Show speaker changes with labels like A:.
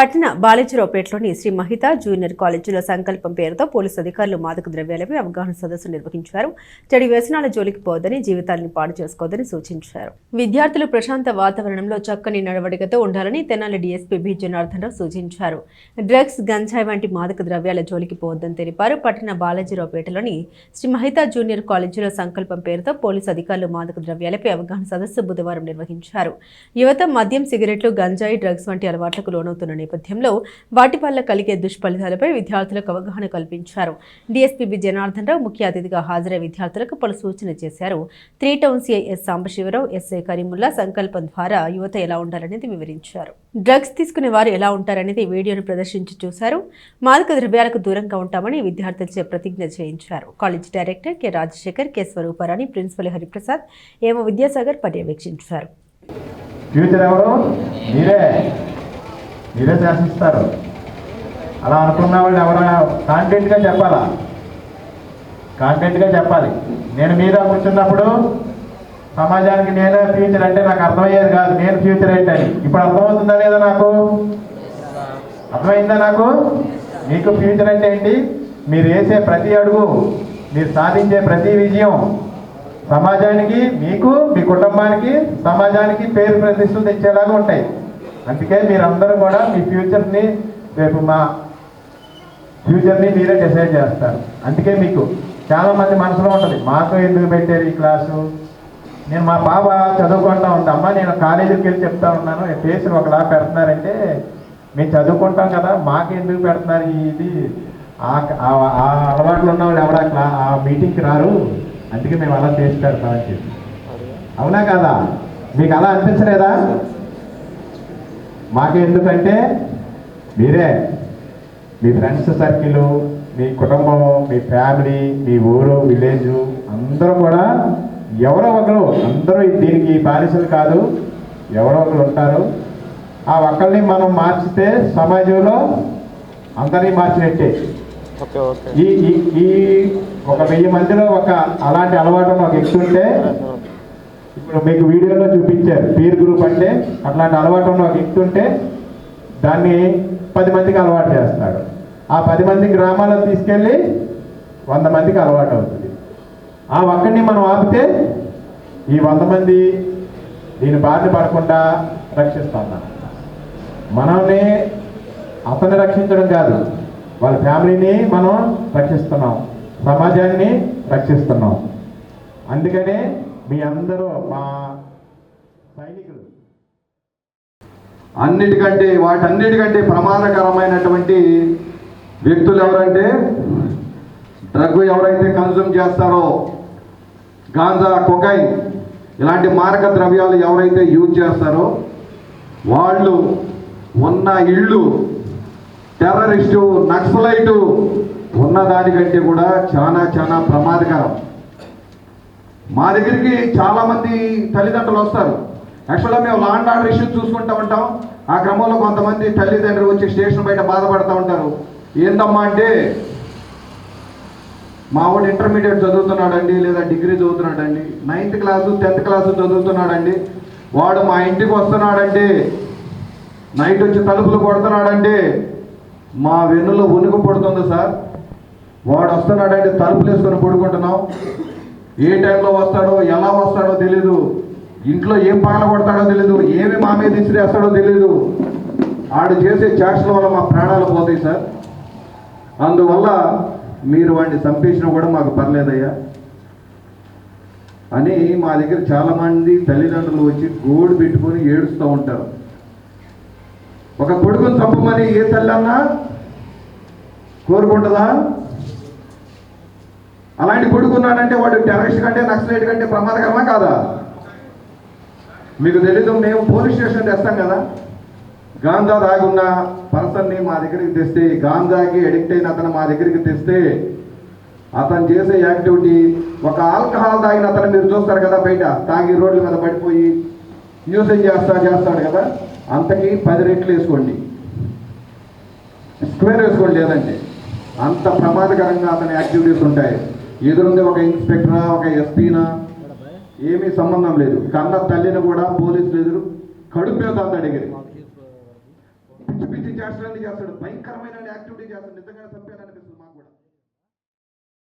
A: పట్టణ బాలేజీరావుపేటలోని శ్రీ మహిత జూనియర్ కాలేజీలో సంకల్పం పేరుతో పోలీసు అధికారులు మాదక ద్రవ్యాలపై అవగాహన సదస్సు నిర్వహించారు. చెడు వ్యసనాల జోలికి పోవద్దని జీవితాలను పాడు చేసుకోవద్దని సూచించారు. విద్యార్థులు ప్రశాంత వాతావరణంలో చక్కని నడవడికతో ఉండాలని తెనాలి డీఎస్పీ బి జనార్దన్ రావు సూచించారు. డ్రగ్స్ గంజాయి వంటి మాదక ద్రవ్యాల జోలికి పోవద్దని తెలిపారు. పట్టణ బాలాజీరావుపేటలోని శ్రీ మహిత జూనియర్ కాలేజీలో సంకల్పం పేరుతో పోలీసు అధికారులు మాదక ద్రవ్యాలపై అవగాహన సదస్సు బుధవారం నిర్వహించారు. యువత మద్యం సిగరెట్లు గంజాయి డ్రగ్స్ వంటి అలవాట్లకు లోనవుతున్న నేపథ్యంలో వాటి వల్ల కలిగే దుష్ఫలితాలపై విద్యార్థులకు అవగాహన కల్పించారు. డిఎస్పీబీ జనార్దన్ రావు ముఖ్య అతిథిగా హాజరై విద్యార్థులకు పలు సూచన చేశారు. Three town CI S Sambasivarao SI Karimulla సంకల్పం ద్వారా యువత ఎలా ఉండాలనేది వివరించారు. డ్రగ్స్ తీసుకునే వారు ఎలా ఉంటారనేది వీడియోను ప్రదర్శించి చూశారు. మాదక ద్రవ్యాలకు దూరంగా ఉంటామని విద్యార్థులచే ప్రతిజ్ఞ చేయించారు. College director K Rajasekhar K Swaruparani principal Hariprasad AO Vidyasagar పర్యవేక్షించారు.
B: ఫ్యూచర్ ఎవరు? మీరే. మీరే శాసిస్తారు. అలా అనుకున్న వాళ్ళు ఎవరైనా కాంటెంట్గా చెప్పాలా? కాంటెంట్గా చెప్పాలి. నేను మీద కూర్చున్నప్పుడు సమాజానికి నేనే ఫ్యూచర్ అంటే నాకు అర్థమయ్యేది కాదు. నేను ఫ్యూచర్ ఏంటని ఇప్పుడు అర్థమవుతుందా లేదా నాకు? అర్థమైందా నాకు? మీకు ఫ్యూచర్ అంటే ఏంటి? మీరు వేసే ప్రతి అడుగు మీరు సాధించే ప్రతి విజయం సమాజానికి మీకు మీ కుటుంబానికి సమాజానికి పేరు ప్రతిష్టలు తెచ్చేలాగా ఉంటాయి. అందుకే మీరందరూ కూడా మీ ఫ్యూచర్ని రేపు మా ఫ్యూచర్ని మీరే డిసైడ్ చేస్తారు. అందుకే మీకు చాలామంది మనసులో ఉంటుంది మాకు ఎందుకు పెట్టారు ఈ క్లాసు? నేను మా బాబ చదువుకుంటా ఉంది అమ్మ నేను కాలేజీకి వెళ్ళి చెప్తా ఉన్నాను ఫేసులు ఒకలా పెడుతున్నారంటే మేము చదువుకుంటాం కదా మాకు ఎందుకు పెడుతున్నారు ఇది? ఆ ఆ- అలవాట్లు ఉన్న వాళ్ళు ఎవడ ఆ మీటింగ్కి రారు అందుకే మేము అలా చేసి పెడతామని చెప్పి. అవునా కదా? మీకు అలా అనిపించలేదా? మాకు ఎందుకంటే మీరే. మీ ఫ్రెండ్స్ సర్కిల్ మీ కుటుంబం మీ ఫ్యామిలీ మీ ఊరు విలేజ్ అందరూ కూడా ఎవరో ఒకరు అందరూ దీనికి బానిసలు కాదు. ఎవరో ఒకరు ఉంటారు. ఆ ఒక్కరిని మనం మార్చితే సమాజంలో అందరినీ మార్చినట్టే. ఈ ఈ ఒక వెయ్యి మందిలో ఒక అలాంటి అలవాటు ఒక వ్యక్తి ఉంటే ఇప్పుడు మీకు వీడియోలో చూపించారు. పీర్ గ్రూప్ అంటే అట్లాంటి అలవాటు ఉన్న ఒక వ్యక్తి ఉంటే దాన్ని పది మందికి అలవాటు చేస్తాడు. ఆ పది మంది గ్రామాలకు తీసుకెళ్ళి వంద మందికి అలవాటు అవుతుంది. ఆ ఒక్కడిని మనం ఆపితే ఈ వంద మంది దీని బారిన పడకుండా రక్షిస్తాం మనల్ని అతన్ని రక్షించడం కాదు వాళ్ళ ఫ్యామిలీని మనం రక్షిస్తున్నాం. సమాజాన్ని రక్షిస్తున్నాం. అందుకనే మీ అందరూ మా సైనికులు.
C: అన్నిటికంటే వాటన్నిటికంటే ప్రమాదకరమైనటువంటి వ్యక్తులు ఎవరంటే డ్రగ్ ఎవరైతే కన్జ్యూమ్ చేస్తారో గాంజా కొకైన్ ఇలాంటి మారక ద్రవ్యాలు ఎవరైతే యూజ్ చేస్తారో వాళ్ళు ఉన్న ఇళ్ళు టెర్రరిస్టు నక్సలైటు ఉన్న దానికంటే కూడా చాలా చాలా ప్రమాదకరం. మా దగ్గరికి చాలా మంది తల్లిదండ్రులు వస్తారు. యాక్చువల్గా మేము లాండ్ ఆర్డర్ ఇష్యూస్ చూసుకుంటూ ఉంటాం. ఆ క్రమంలో కొంతమంది తల్లిదండ్రులు వచ్చి స్టేషన్ బయట బాధపడుతూ ఉంటారు. ఏందమ్మా అంటే మా వాడు ఇంటర్మీడియట్ చదువుతున్నాడండి లేదా డిగ్రీ చదువుతున్నాడండి నైన్త్ క్లాసు టెన్త్ క్లాసు చదువుతున్నాడండి. వాడు మా ఇంటికి వస్తున్నాడండి. నైట్ వచ్చి తలుపులు కొడుతున్నాడండి. మా వెన్నులో ఉనుకు పడుతుంది సార్. వాడు వస్తున్నాడంటే తలుపులు వేసుకొని పడుకుంటున్నాం. ఏ టైంలో వస్తాడో ఎలా వస్తాడో తెలీదు. ఇంట్లో ఏం పగల కొడతాడో తెలీదు ఏమి మా మీద ఇసిరేస్తాడో తెలీదు. ఆడు చేసే చాట్స్ల వల్ల మా ప్రాణాలు పోతాయి సార్. అందువల్ల మీరు వాడిని చంపేసినా కూడా మాకు పర్లేదయ్యా. అని మా దగ్గర చాలామంది తల్లిదండ్రులు వచ్చి గోడు పెట్టుకొని ఏడుస్తూ ఉంటారు. ఒక కొడుకుని చంపమని ఏ తల్లి అన్నా కోరుకుంటుందా? అలాంటి కొడుకున్నాడంటే వాడు టెర్రరిస్ట్ కంటే నక్సలైట్ కంటే ప్రమాదకరమా కాదా? మీకు తెలీదు మేము పోలీస్ స్టేషన్ తెస్తాం కదా. గాంజా తాగున్న పర్సన్ని మా దగ్గరికి తెస్తే గాంజాకి అడిక్ట్ అయిన అతను మా దగ్గరికి తెస్తే అతను చేసే యాక్టివిటీ ఒక ఆల్కహాల్ తాగిన అతను మీరు చూస్తారు కదా బయట తాగి రోడ్ల మీద పడిపోయి యూసేజ్ చేస్తా చేస్తాడు కదా. అంతకి పది రెట్లు వేసుకోండి. స్క్వేర్ వేసుకోండి లేదంటే. అంత ప్రమాదకరంగా అతని యాక్టివిటీస్ ఉంటాయి. ఎదురుంది ఒక ఇన్స్పెక్టరా ఒక ఎస్పీనా? ఏమీ సంబంధం లేదు. కన్న తల్లిని కూడా పోలీసులు ఎదురు కడుపు మీద అడిగింది. పిచ్చి పిచ్చి చేస్తాడని చేస్తాడు. భయంకరమైన యాక్టివిటీ చేస్తాడు. నిజంగా తప్పేననిపిస్తుంది